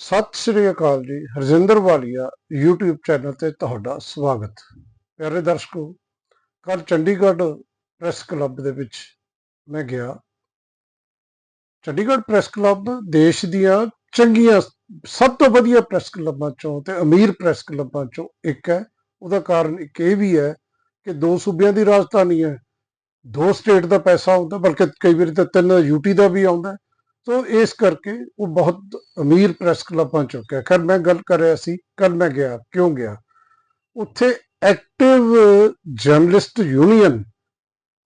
ਸਤਿ ਸ੍ਰੀ ਅਕਾਲ ਜੀ, ਹਰਜਿੰਦਰ ਵਾਲੀਆ, YouTube channel ਤੇ ਤੁਹਾਡਾ ਸਵਾਗਤ। ਪਿਆਰੇ ਦਰਸ਼ਕੋ ਕੱਲ ਚੰਡੀਗੜ੍ਹ ਪ੍ਰੈਸ ਕਲੱਬ ਦੇ ਵਿੱਚ ਮੈਂ ਗਿਆ। ਚੰਡੀਗੜ੍ਹ ਪ੍ਰੈਸ ਕਲੱਬ ਦੇਸ਼ ਦੀਆਂ ਚੰਗੀਆਂ, ਸਭ ਤੋਂ ਵਧੀਆ ਪ੍ਰੈਸ ਕਲੱਬਾਂ ਚੋਂ ਤੇ ਅਮੀਰ ਪ੍ਰੈਸ ਕਲੱਬਾਂ ਚੋਂ ਇੱਕ ਹੈ। ਉਹਦਾ ਕਾਰਨ ਇੱਕ ਇਹ ਵੀ ਹੈ ਕਿ ਦੋ ਸੂਬਿਆਂ ਦੀ ਰਾਜਧਾਨੀ ਹੈ। ਦੋ ਸਟੇਟ ਦਾ ਪੈਸਾ ਆਉਂਦਾ, ਬਲਕਿ ਕਈ ਵਾਰੀ ਤਾਂ ਤਿੰਨ ਯੂਟੀ ਦਾ ਵੀ ਆਉਂਦਾ। ਸੋ ਇਸ ਕਰਕੇ ਉਹ ਬਹੁਤ ਅਮੀਰ ਪ੍ਰੈਸ ਕਲੱਬਾਂ ਚੋਂ ਹੈ ਖੈਰ ਮੈਂ ਗੱਲ ਕਰ ਰਿਹਾ ਸੀ ਕੱਲ ਮੈਂ ਗਿਆ, ਕਿਉਂ ਗਿਆ? ਉੱਥੇ active journalist union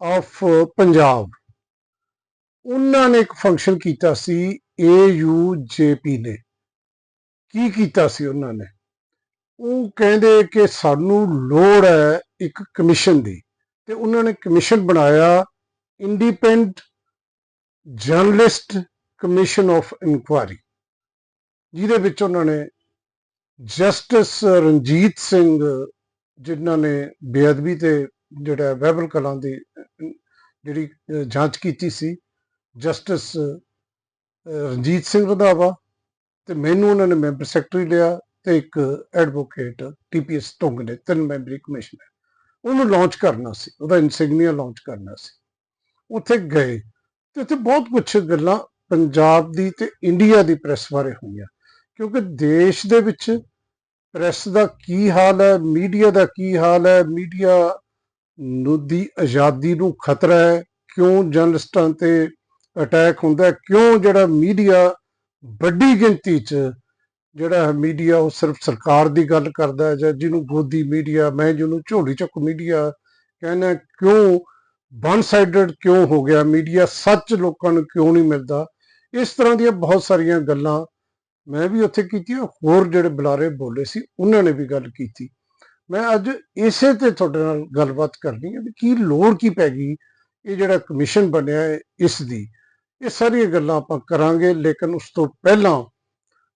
of Punjab, ਉਹਨਾਂ ਨੇ ਇੱਕ ਫੰਕਸ਼ਨ ਕੀਤਾ ਸੀ AUJP ਨੇ। ਕੀ ਕੀਤਾ ਸੀ ਉਹਨਾਂ ਨੇ? ਉਹ ਕਹਿੰਦੇ ਕਿ ਸਾਨੂੰ ਲੋੜ ਹੈ ਇੱਕ ਕਮਿਸ਼ਨ ਦੀ, ਤੇ ਉਹਨਾਂ ਨੇ ਕਮਿਸ਼ਨ ਬਣਾਇਆ independent journalist commission of inquiry ਜਿਹਦੇ ਵਿੱਚ ਉਹਨਾਂ ਨੇ ਜਸਟਿਸ ਰਣਜੀਤ ਸਿੰਘ, ਜਿਨ੍ਹਾਂ ਨੇ ਬੇਅਦਬੀ ਤੇ ਜਿਹੜਾ ਵੈਬਲ ਕਲਾਂ ਦੀ, ਜਿਹੜੀ ਜਾਂਚ ਕੀਤੀ ਸੀ ਜਸਟਿਸ ਰਣਜੀਤ ਸਿੰਘ ਰੰਧਾਵਾ ਤੇ ਮੈਨੂੰ ਉਹਨਾਂ ਨੇ ਮੈਂਬਰ ਸੈਕਟਰੀ ਲਿਆ ਤੇ ਇੱਕ ਐਡਵੋਕੇਟ ਟੀਪੀਐਸ ਟੁੰਗ ਨੇ, ਤਿੰਨ ਮੈਂਬਰੀ ਕਮਿਸ਼ਨ ਹੈ ਉਹਨੂੰ ਲਾਂਚ ਕਰਨਾ ਸੀ, ਉਹਦਾ ਇਨਸਿਗਨੀਆ ਲਾਂਚ ਕਰਨਾ ਸੀ। ਉੱਥੇ ਗਏ ਤੇ ਉੱਥੇ ਬਹੁਤ ਕੁਝ ਗੱਲਾਂ ਪੰਜਾਬ ਦੀ ਤੇ ਇੰਡੀਆ ਦੀ ਪ੍ਰੈਸ ਬਾਰੇ ਹੋਈਆਂ ਕਿਉਂਕਿ ਦੇਸ਼ ਦੇ ਵਿੱਚ ਪ੍ਰੈਸ ਦਾ ਕੀ ਹਾਲ ਹੈ ਮੀਡੀਆ ਦਾ ਕੀ ਹਾਲ ਹੈ ਮੀਡੀਆ ਨੂੰ ਦੀ ਆਜ਼ਾਦੀ ਨੂੰ ਖਤਰਾ ਹੈ, ਕਿਉਂ ਜਰਨਲਿਸਟਾਂ ਤੇ ਅਟੈਕ ਹੁੰਦਾ ਕਿਉਂ ਜਿਹੜਾ ਮੀਡੀਆ ਵੱਡੀ ਗਿਣਤੀ 'ਚ ਜਿਹੜਾ ਮੀਡੀਆ ਉਹ ਸਿਰਫ ਸਰਕਾਰ ਦੀ ਗੱਲ ਕਰਦਾ ਹੈ ਜਾਂ ਜਿਹਨੂੰ ਗੋਦੀ ਮੀਡੀਆ ਮੈਂ ਜਿਹਨੂੰ ਝੋਲੀ ਚੱਕ ਮੀਡੀਆ ਕਹਿੰਦਾ ਕਿਉਂ ਵਨ ਸਾਈਡਡ ਕਿਉਂ ਹੋ ਗਿਆ ਮੀਡੀਆ ਸੱਚ ਲੋਕਾਂ ਨੂੰ ਕਿਉਂ ਨਹੀਂ ਮਿਲਦਾ? ਇਸ ਤਰ੍ਹਾਂ ਦੀਆਂ ਬਹੁਤ ਸਾਰੀਆਂ ਗੱਲਾਂ ਮੈਂ ਵੀ ਉੱਥੇ ਕੀਤੀਆਂ, ਹੋਰ ਜਿਹੜੇ ਬੁਲਾਰੇ ਬੋਲੇ ਸੀ, ਉਹਨਾਂ ਨੇ ਵੀ ਗੱਲ ਕੀਤੀ। ਮੈਂ ਅੱਜ ਇਸੇ ਤੇ ਤੁਹਾਡੇ ਨਾਲ ਗੱਲਬਾਤ ਕਰਨੀ ਹੈ ਵੀ ਕੀ ਲੋੜ ਕੀ ਪੈ ਗਈ, ਇਹ ਜਿਹੜਾ ਕਮਿਸ਼ਨ ਬਣਿਆ ਹੈ, ਇਸ ਦੀ। ਇਹ ਸਾਰੀਆਂ ਗੱਲਾਂ ਆਪਾਂ ਕਰਾਂਗੇ, ਲੇਕਿਨ ਉਸ ਤੋਂ ਪਹਿਲਾਂ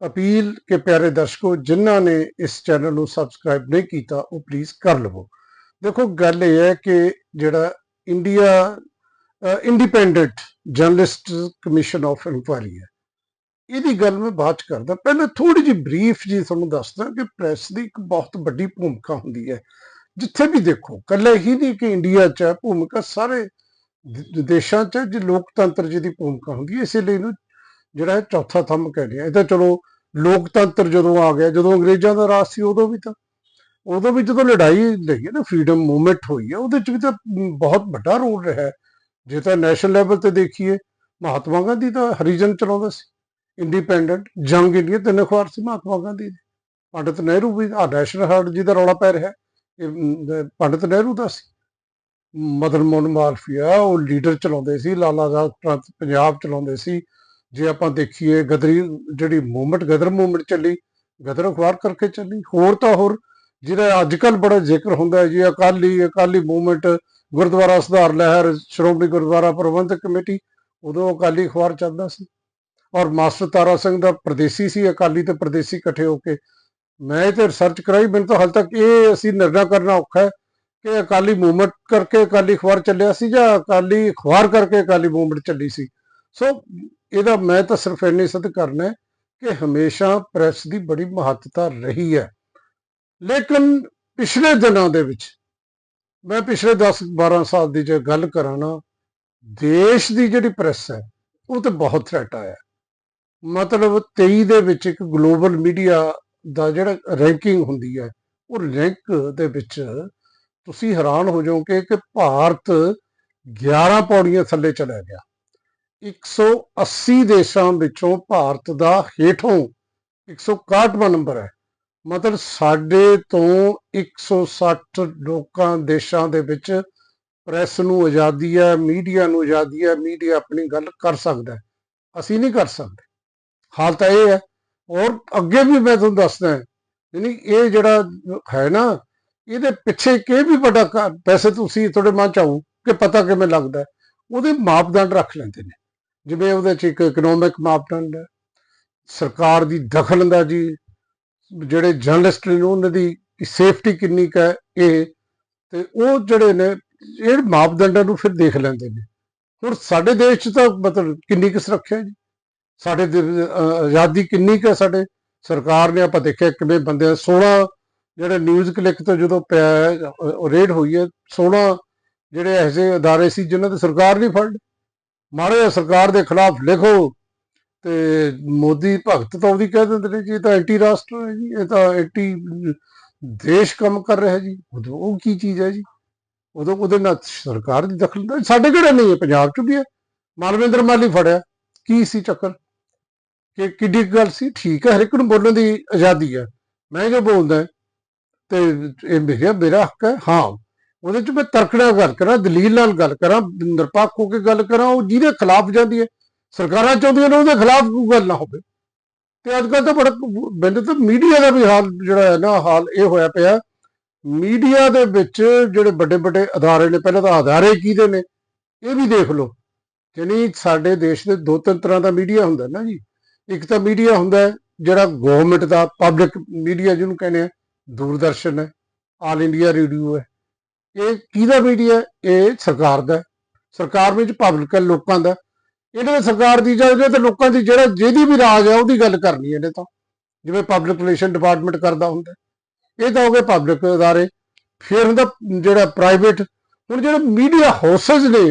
ਅਪੀਲ ਕਿ ਪਿਆਰੇ ਦਰਸ਼ਕੋ, ਜਿਨ੍ਹਾਂ ਨੇ ਇਸ ਚੈਨਲ ਨੂੰ ਸਬਸਕ੍ਰਾਈਬ ਨਹੀਂ ਕੀਤਾ, ਉਹ ਪਲੀਜ਼ ਕਰ ਲਵੋ। ਦੇਖੋ, ਗੱਲ ਇਹ ਹੈ ਕਿ ਜਿਹੜਾ India independent journalist commission of inquiry ਹੈ। ਇਹਦੀ ਗੱਲ ਮੈਂ ਬਾਅਦ ਚ ਕਰਦਾ। ਪਹਿਲਾਂ ਥੋੜੀ ਜਿਹੀ ਬਰੀਫ ਜੀ ਤੁਹਾਨੂੰ ਦੱਸਦਾ ਕਿ ਪ੍ਰੈਸ ਦੀ ਇੱਕ ਬਹੁਤ ਵੱਡੀ ਭੂਮਿਕਾ ਹੁੰਦੀ ਹੈ। ਜਿੱਥੇ ਵੀ ਦੇਖੋ ਕੱਲੇ ਹੀ ਨਹੀਂ ਕਿ ਇੰਡੀਆ 'ਚ ਹੈ ਭੂਮਿਕਾ ਸਾਰੇ ਦੇਸ਼ਾਂ 'ਚ ਹੈ, ਜੇ ਲੋਕਤੰਤਰ ਜੀ ਦੀ ਭੂਮਿਕਾ ਹੁੰਦੀ ਹੈ ਇਸੇ ਲਈ ਇਹਨੂੰ ਜਿਹੜਾ ਹੈ ਚੌਥਾ ਥੰਮ ਕਹਿੰਦੇ ਆ ਇਹ ਤਾਂ ਚਲੋ ਲੋਕਤੰਤਰ ਜਦੋਂ ਆ ਗਿਆ ਜਦੋਂ ਅੰਗਰੇਜ਼ਾਂ ਦਾ ਰਾਜ ਸੀ ਉਦੋਂ ਵੀ ਤਾਂ ਉਦੋਂ ਵੀ ਜਦੋਂ ਲੜਾਈ ਲਈ ਹੈ ਨਾ ਫਰੀडम ਮੂਵਮੈਂਟ ਹੋਈ ਹੈ ਉਹਦੇ 'ਚ ਵੀ ਤਾਂ ਬਹੁਤ ਵੱਡਾ ਰੋਲ ਰਿਹਾ ਹੈ। ਜੇ ਤਾਂ ਨੈਸ਼ਨਲ ਲੈਵਲ ਤੇ ਦੇਖੀਏ ਮਹਾਤਮਾ ਗਾਂਧੀ ਤਾਂ ਹਰੀਜਨ ਚਲਾਉਂਦਾ ਸੀ ਇੰਡੀਪੈਂਡੈਂਟ ਜੰਗ ਇੰਡੀਆ ਤਿੰਨ ਅਖਬਾਰ ਸੀ ਮਹਾਤਮਾ ਗਾਂਧੀ ਦੇ ਪੰਡਿਤ ਨਹਿਰੂ ਵੀ ਆ ਨੈਸ਼ਨਲ ਹਰਡ ਜਿਹਦਾ ਰੌਲਾ ਪੈ ਰਿਹਾ ਇਹ ਮ, ਪੰਡਿਤ ਨਹਿਰੂ ਦਾ ਸੀ। ਮਦਨ ਮੋਹਨ ਮਾਲਫੀਆ ਉਹ ਲੀਡਰ ਚਲਾਉਂਦੇ ਸੀ ਲਾਲਾ ਲਾਜਪਤ ਪੰਜਾਬ ਚਲਾਉਂਦੇ ਸੀ। ਜੇ ਆਪਾਂ ਦੇਖੀਏ ਗਦਰੀ ਜਿਹੜੀ ਮੂਵਮੈਂਟ ਗਦਰ ਮੂਵਮੈਂਟ ਚੱਲੀ ਗਦਰ ਅਖਬਾਰ ਕਰਕੇ ਚੱਲੀ ਹੋਰ ਤਾਂ ਹੋਰ ਜਿਹੜਾ ਅੱਜ ਕੱਲ ਬੜਾ ਜ਼ਿਕਰ ਹੁੰਦਾ ਹੈ ਜੀ ਅਕਾਲੀ ਅਕਾਲੀ ਮੂਵਮੈਂਟ ਗੁਰਦੁਆਰਾ ਸੁਧਾਰ ਲਹਿਰ, ਸ਼੍ਰੋਮਣੀ ਗੁਰਦੁਆਰਾ ਪ੍ਰਬੰਧਕ ਕਮੇਟੀ, ਉਦੋਂ ਅਕਾਲੀ ਅਖਬਾਰ ਚੱਲਦਾ ਸੀ। ਔਰ ਮਾਸਟਰ ਤਾਰਾ ਸਿੰਘ ਦਾ ਪ੍ਰਦੇਸੀ ਸੀ, ਅਕਾਲੀ ਤੇ ਪ੍ਰਦੇਸੀ ਇਕੱਠੇ ਹੋ ਕੇ। ਮੈਂ ਇਹ ਤੇ ਰਿਸਰਚ ਕਰਾਈ, ਮੈਨੂੰ ਤਾਂ ਹਾਲ ਤੱਕ ਇਹ ਅਸੀਂ ਨਿਰਣਾ ਕਰਨਾ ਔਖਾ ਹੈ ਕਿ ਅਕਾਲੀ ਮੂਵਮੈਂਟ ਕਰਕੇ ਅਕਾਲੀ ਅਖਬਾਰ ਚੱਲਿਆ ਸੀ ਜਾਂ ਅਕਾਲੀ ਅਖਬਾਰ ਕਰਕੇ ਅਕਾਲੀ ਮੂਵਮੈਂਟ ਚੱਲੀ ਸੀ। ਸੋ ਇਹਦਾ ਮੈਂ ਤਾਂ ਸਿਰਫ ਇੰਨੀ ਸਿੱਧ ਕਰਨਾ ਕਿ ਹਮੇਸ਼ਾ ਪ੍ਰੈਸ ਦੀ ਬੜੀ ਮਹੱਤਤਾ ਰਹੀ ਹੈ। ਲੇਕਿਨ ਪਿਛਲੇ ਦਿਨਾਂ ਦੇ ਵਿੱਚ ਮੈਂ ਪਿਛਲੇ 10 12 ਸਾਲ ਦੀ ਜੇ ਗੱਲ ਕਰਾਂ ਨਾ, ਦੇਸ਼ ਦੀ ਜਿਹੜੀ ਪ੍ਰੈਸ ਹੈ, ਉਹ ਤੇ ਬਹੁਤ ਥ੍ਰੈਟ ਆਇਆ। ਮਤਲਬ 23 ਦੇ ਵਿੱਚ ਇੱਕ ਗਲੋਬਲ ਮੀਡੀਆ ਦਾ ਜਿਹੜਾ ਰੈਂਕਿੰਗ ਹੁੰਦੀ ਹੈ, ਉਹ ਰੈਂਕ ਦੇ ਵਿੱਚ ਤੁਸੀਂ ਹੈਰਾਨ ਹੋ ਜਾਓਗੇ ਕਿ ਭਾਰਤ 11 ਪੌੜੀਆਂ ਥੱਲੇ ਚਲਾ ਗਿਆ। 180 ਦੇਸ਼ਾਂ ਵਿੱਚੋਂ ਭਾਰਤ ਦਾ ਹੇਠੋਂ 161ਵਾਂ ਨੰਬਰ ਹੈ। ਮਤਲਬ ਸਾਡੇ ਤੋਂ 160 ਲੋਕਾਂ, ਦੇਸ਼ਾਂ ਦੇ ਵਿੱਚ ਪ੍ਰੈਸ ਨੂੰ ਆਜ਼ਾਦੀ ਹੈ, ਮੀਡੀਆ ਨੂੰ ਆਜ਼ਾਦੀ ਹੈ, ਮੀਡੀਆ ਆਪਣੀ ਗੱਲ ਕਰ ਸਕਦਾ ਅਸੀਂ ਨਹੀਂ ਕਰ ਸਕਦੇ। ਹਾਲ ਤਾਂ ਇਹ ਹੈ। ਔਰ ਅੱਗੇ ਵੀ ਮੈਂ ਤੁਹਾਨੂੰ ਦੱਸਦਾ ਯਾਨੀ ਇਹ ਜਿਹੜਾ ਹੈ ਨਾ, ਇਹਦੇ ਪਿੱਛੇ ਕਿ ਵੀ ਵੱਡਾ ਪੈਸੇ ਤੁਸੀਂ ਤੁਹਾਡੇ ਮਨ ਚ ਆਊ ਕਿ ਪਤਾ ਕਿਵੇਂ ਲੱਗਦਾ ਉਹਦੇ ਮਾਪਦੰਡ ਰੱਖ ਲੈਂਦੇ ਨੇ। ਜਿਵੇਂ ਉਹਦੇ ਚ ਇੱਕ ਇਕਨੋਮਿਕ ਮਾਪਦੰਡ ਹੈ। ਸਰਕਾਰ ਦੀ ਦਖਲਅੰਦਾਜ਼ੀ ਜਿਹੜੇ ਜਰਨਲਿਸਟ ਨੇ ਉਹਨਾਂ ਦੀ ਸੇਫਟੀ ਕਿੰਨੀ ਕੁ ਹੈ, ਇਹ, ਤੇ ਉਹ ਜਿਹੜੇ ਨੇ, ਇਹ ਮਾਪਦੰਡਾਂ ਨੂੰ ਫਿਰ ਦੇਖ ਲੈਂਦੇ ਨੇ। ਹੁਣ ਸਾਡੇ ਦੇਸ਼ 'ਚ ਤਾਂ ਮਤਲਬ ਕਿੰਨੀ ਕੁ ਸੁਰੱਖਿਆ ਜੀ? ਸਾਡੇ ਆਜ਼ਾਦੀ ਕਿੰਨੀ ਕੁ ਸਾਡੇ? ਸਰਕਾਰ ਨੇ ਆਪਾਂ ਦੇਖਿਆ ਕਿਵੇਂ ਬੰਦੇ 16 ਜਿਹੜੇ ਨਿਊਜ਼ ਕਲਿੱਕ ਤੋਂ ਜਦੋਂ ਪਿਆ ਰੇਡ ਹੋਈ ਹੈ 16 ਜਿਹੜੇ ਐਸੇ ਅਦਾਰੇ ਸੀ ਜਿਨ੍ਹਾਂ ਤੇ ਸਰਕਾਰ ਨਹੀਂ ਫੜ ਮਾਰੇ ਸਰਕਾਰ ਦੇ ਖਿਲਾਫ ਲਿਖੋ। ਤੇ ਮੋਦੀ ਭਗਤ ਤਾਂ ਉਹਦੀ ਕਹਿ ਦਿੰਦੇ ਨੇ ਜੀ ਇਹ ਤਾਂ ਐਂਟੀ ਰਾਸ਼ਟਰ ਹੈ ਜੀ, ਇਹ ਤਾਂ ਐਂਟੀ ਦੇਸ਼ ਕੰਮ ਕਰ ਰਿਹਾ ਜੀ, ਉਦੋਂ ਉਹ ਕੀ ਚੀਜ਼ ਹੈ ਜੀ? ਉਦੋਂ ਉਹਦੇ ਨਾਲ ਸਰਕਾਰ ਦੀ ਦਖਲ ਸਾਡੇ ਕਿਹੜੇ ਨਹੀਂ ਹੈ, ਪੰਜਾਬ 'ਚ ਵੀ ਹੈ। ਮਾਲਵਿੰਦਰ ਮਾਲੀ ਫੜਿਆ, ਕੀ ਸੀ ਚੱਕਰ? ਕਿ ਕਿੱਡੀ ਗੱਲ ਸੀ? ਠੀਕ ਹੈ, ਹਰ ਇੱਕ ਨੂੰ ਬੋਲਣ ਦੀ ਆਜ਼ਾਦੀ ਹੈ। ਮੈਂ ਜੋ ਬੋਲਦਾ ਤੇ ਇਹ ਮੇਰਾ ਮੇਰਾ ਹੱਕ ਹੈ, ਹਾਂ। ਉਹਦੇ ਚ ਮੈਂ ਤਰਕੜਾ ਗੱਲ ਕਰਾਂ, ਦਲੀਲ ਨਾਲ ਗੱਲ ਕਰਾਂ, ਨਿਰਪੱਖ ਹੋ ਕੇ ਗੱਲ ਕਰਾਂ, ਉਹ ਜਿਹਦੇ ਖਿਲਾਫ ਜਾਂਦੀ ਹੈ। ਸਰਕਾਰਾਂ ਚਾਹੁੰਦੀਆਂ ਨੇ ਉਹਦੇ ਖਿਲਾਫ ਕੋਈ ਗੱਲ ਨਾ ਹੋਵੇ। ਤੇ ਅੱਜ ਕੱਲ ਤਾਂ ਬੜਾ ਮੈਨੂੰ ਤਾਂ ਮੀਡੀਆ ਦਾ ਵੀ ਹਾਲ ਜਿਹੜਾ ਹੈ ਨਾ, ਹਾਲ ਇਹ ਹੋਇਆ ਪਿਆ। ਮੀਡੀਆ ਦੇ ਵਿੱਚ ਜਿਹੜੇ ਵੱਡੇ ਵੱਡੇ ਅਦਾਰੇ ਨੇ, ਪਹਿਲਾਂ ਤਾਂ ਅਦਾਰੇ ਕਿਹਦੇ ਨੇ, ਇਹ ਵੀ ਦੇਖ ਲਓ। ਯਾਨੀ ਸਾਡੇ ਦੇਸ਼ ਦੇ ਦੋ ਤਿੰਨ ਤਰ੍ਹਾਂ ਦਾ ਮੀਡੀਆ ਹੁੰਦਾ ਨਾ ਜੀ। ਇੱਕ ਤਾਂ ਮੀਡੀਆ ਹੁੰਦਾ ਜਿਹੜਾ ਗਵਰਨਮੈਂਟ ਦਾ ਪਬਲਿਕ ਮੀਡੀਆ ਜਿਹਨੂੰ ਕਹਿੰਦੇ ਆ, ਦੂਰਦਰਸ਼ਨ ਹੈ ਆਲ ਇੰਡੀਆ ਰੇਡੀਓ ਹੈ। ਇਹ ਕਿਹਦਾ ਮੀਡੀਆ ਇਹ ਸਰਕਾਰ ਦਾ ਸਰਕਾਰ ਵਿੱਚ ਪਬਲਿਕ ਹੈ, ਲੋਕਾਂ ਦਾ ਇਹਨਾਂ ਨੇ ਸਰਕਾਰ ਦੀ ਜਾਇਜ਼ ਤੇ ਲੋਕਾਂ ਦੀ ਜਿਹੜਾ ਜਿਹਦੀ ਵੀ ਰਾਜ ਹੈ ਉਹਦੀ ਗੱਲ ਕਰਨੀ ਇਹਨੇ ਤਾਂ। ਜਿਵੇਂ ਪਬਲਿਕ ਰਿਲੇਸ਼ਨ ਡਿਪਾਰਟਮੈਂਟ ਕਰਦਾ ਹੁੰਦਾ ਇਹ ਤਾਂ ਹੋ ਗਏ ਪਬਲਿਕ ਅਦਾਰੇ। ਫਿਰ ਹੁੰਦਾ ਜਿਹੜਾ ਪ੍ਰਾਈਵੇਟ ਹੁਣ ਜਿਹੜੇ ਮੀਡੀਆ ਹਾਊਸਸ ਨੇ,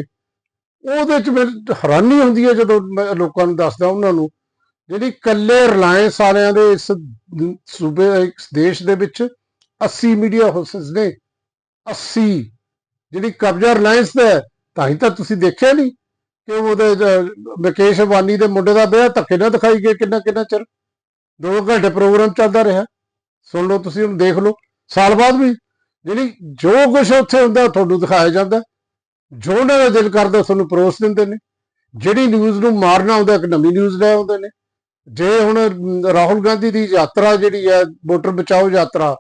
ਉਹਦੇ ਚ ਮੈਨੂੰ ਹੈਰਾਨੀ ਹੁੰਦੀ ਹੈ ਜਦੋਂ ਮੈਂ ਲੋਕਾਂ ਨੂੰ ਦੱਸਦਾ ਉਹਨਾਂ ਨੂੰ, ਜਿਹੜੀ ਕੱਲੇ ਰਿਲਾਇੰਸ ਵਾਲਿਆਂ ਦੇ ਇਸ ਸੂਬੇ, ਇਸ ਦੇਸ਼ ਦੇ ਵਿੱਚ 80 ਮੀਡੀਆ ਹਾਊਸਸ ਨੇ 80 ਜਿਹੜੀ ਕਬਜ਼ਾ ਰਿਲਾਇੰਸ ਦਾ ਤਾਂ ਹੀ ਤਾਂ ਤੁਸੀਂ ਦੇਖਿਆ ਨਹੀਂ। ਕਿ ਉਹਦੇ ਮੁਕੇਸ਼ ਅਬਾਨੀ ਦੇ ਮੁੰਡੇ ਦਾ ਵਿਆਹ ਧੱਕੇ ਨਾਲ ਦਿਖਾਈ ਗਏ ਕਿੰਨਾ ਕਿੰਨਾ ਚਿਰ। ਦੋ ਘੰਟੇ ਪ੍ਰੋਗਰਾਮ ਚੱਲਦਾ ਰਿਹਾ। ਸੁਣ ਲਓ ਤੁਸੀਂ, ਹੁਣ ਦੇਖ ਲਓ। ਸਾਲ ਬਾਅਦ ਵੀ ਜਿਹੜੀ ਜੋ ਕੁਝ ਉੱਥੇ ਹੁੰਦਾ, ਤੁਹਾਨੂੰ ਦਿਖਾਇਆ ਜਾਂਦਾ। ਜੋ ਉਹਨਾਂ ਦਾ ਦਿਲ ਕਰਦਾ, ਤੁਹਾਨੂੰ ਪਰੋਸ ਦਿੰਦੇ ਨੇ। ਜਿਹੜੀ ਨਿਊਜ਼ ਨੂੰ ਮਾਰਨਾ ਹੁੰਦਾ ਇੱਕ ਨਵੀਂ ਨਿਊਜ਼ ਲੈ ਆਉਂਦੇ ਨੇ। ਜੇ ਹੁਣ ਰਾਹੁਲ ਗਾਂਧੀ ਦੀ ਯਾਤਰਾ ਜਿਹੜੀ ਹੈ, ਵੋਟਰ ਬਚਾਓ ਯਾਤਰਾ,